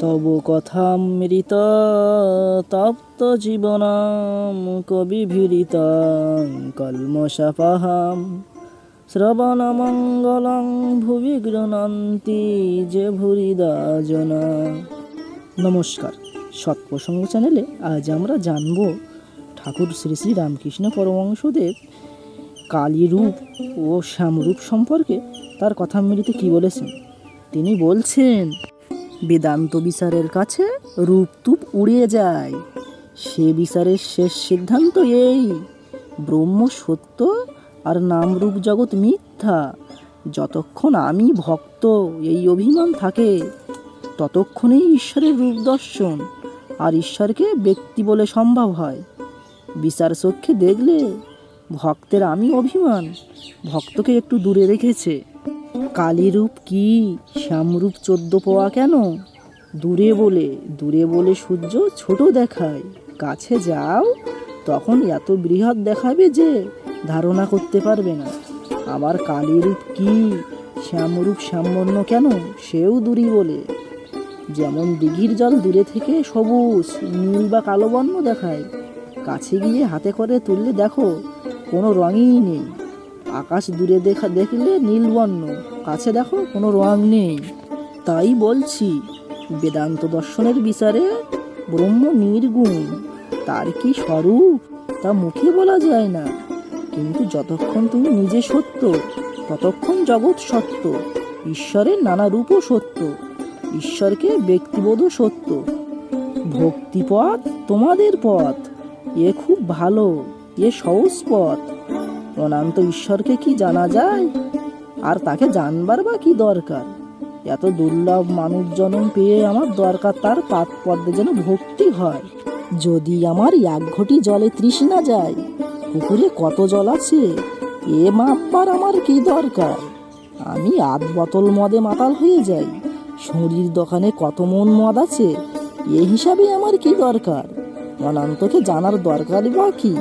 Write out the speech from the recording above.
তব কথামৃত তপ্ত জীবনাম কবি ভীরিত কলমশাপহাম শ্রবণ মঙ্গলং ভুবি গৃণন্তি যে ভুরিদা জনা। নমস্কার, সৎপ্রসঙ্গ চ্যানেলে আজ আমরা জানব ঠাকুর শ্রী শ্রী রামকৃষ্ণ পরমংশদেব কালীরূপ ও শ্যামরূপ সম্পর্কে। তার কথামৃতে কি বলেছেন? তিনি বলছেন বেদান্ত বিচারের কাছে রূপতুপ উড়িয়ে যায়। সে বিচারের শেষ সিদ্ধান্ত এই, ব্রহ্ম সত্য আর নামরূপ জগৎ মিথ্যা। যতক্ষণ আমি ভক্ত, এই অভিমান থাকে। ততক্ষণেই ঈশ্বরের রূপ দর্শন আর ঈশ্বরকে ব্যক্তি বলে সম্ভব হয়। বিচার চক্ষে দেখলে ভক্তের আমি অভিমান, ভক্তকে একটু দূরে রেখেছে। কালীরূপ কি? শ্যামরূপ চোদ্দ পাওয়া কেন? দূরে বলে দূরে বলে সূর্য ছোট দেখায়। কাছে যাও, তখন এত বৃহৎ দেখাবে যে ধারণা করতে পারবে না। আবার কালীরূপ কি? শ্যামরূপ শ্যামবর্ণ কেন? সেও দূরই বলে। যেমন দিঘির জল দূরে থেকে সবুজ, নীল বা কালো বর্ণ দেখায়। কাছে গিয়ে হাতে করে তুললে দেখো, কোনো রঙই নেই। আকাশ দূরে দেখা দেখলে নীলবর্ণ। কাছে দেখো কোনো রং নেই। তাই বলছি, বেদান্ত দর্শনের বিচারে ব্রহ্ম নির্গুণ। তার কি স্বরূপ, তা মুখে বলা যায় না। কিন্তু যতক্ষণ তুমি নিজে সত্য, ততক্ষণ জগৎ সত্য। ঈশ্বরের নানা রূপও সত্য। ঈশ্বরকে ব্যক্তিবোধও সত্য। ভক্তিপথ তোমাদের পথ। এ খুব ভালো, এ সহজ পথ। অনন্ত ঈশ্বরকে কি জানা যায়? আর তাকে জানবার বা কি দরকার? এত দুর্লভ মানুষ জন্ম পেয়ে আমার দরকার তার পাত পদ্মে যেন ভক্তি হয়। যদি আমার এক ঘটি জলে তৃষ্ণা যায়, পুকুরে কত জল আছে? এ মাপবার আমার কি দরকার? আমি আধ বোতল মদে মাতাল হয়ে যাই। শরীর দোকানে কত মন মদ আছে? এ হিসাবে আমার কি দরকার? অনন্তকে জানার দরকারই বা কি?